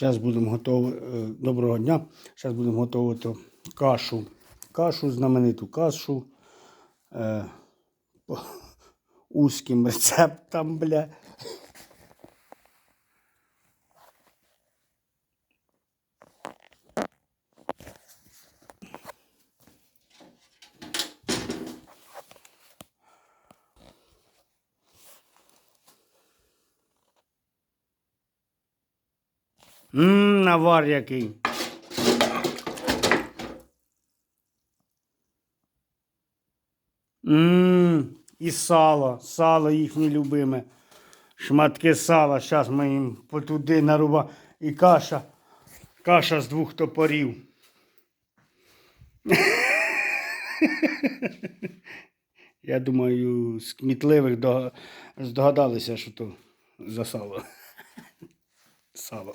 Зараз будемо готувати. Доброго дня. Зараз будемо готувати кашу. Кашу, знамениту кашу. Е, узким рецептам, бля. Ммм, навар який. Ммм, і сало, сало їхнє любиме. Шматки сала. Зараз ми їм потуди наруба. І каша. Каша з двох топорів. Я думаю, з кмітливих здогадалися, що то за сало. Сало.